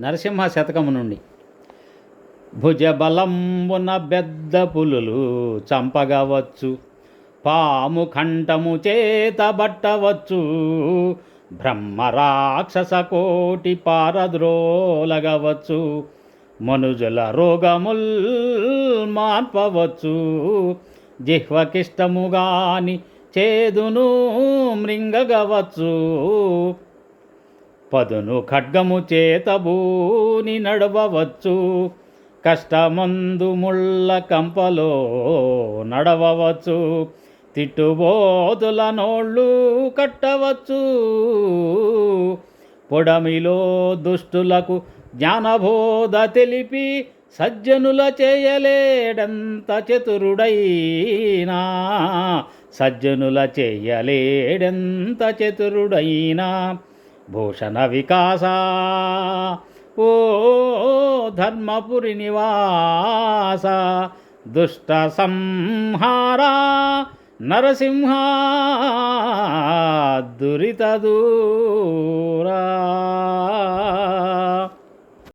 నరసింహ శతకము నుండి. భుజబలంబున బెద్ద పులులు చంపగవచ్చు. పాము కంఠము చేత బట్టవచ్చు. బ్రహ్మరాక్షస కోటి పారద్రోలగవచ్చు. మనుజుల రోగముల్ మార్పవచ్చు. జిహ్వకిష్టముగాని చేదును మృంగగవచ్చు. పదును ఖడ్గము చేతబూని నడవవచ్చు. కష్టమందు ముళ్ళ కంపలో నడవవచ్చు. తిట్టుబోతుల నోళ్ళు కట్టవచ్చు. పొడమిలో దుష్టులకు జ్ఞానబోధ తెలిపి సజ్జనుల చేయలేడంత చతురుడైనా? సజ్జనుల చేయలేడంత చతురుడైనా? भूषणविकासा ओ धर्मपुरिनिवास दुष्टसंहारा नरसिंहा। दुरितदूरा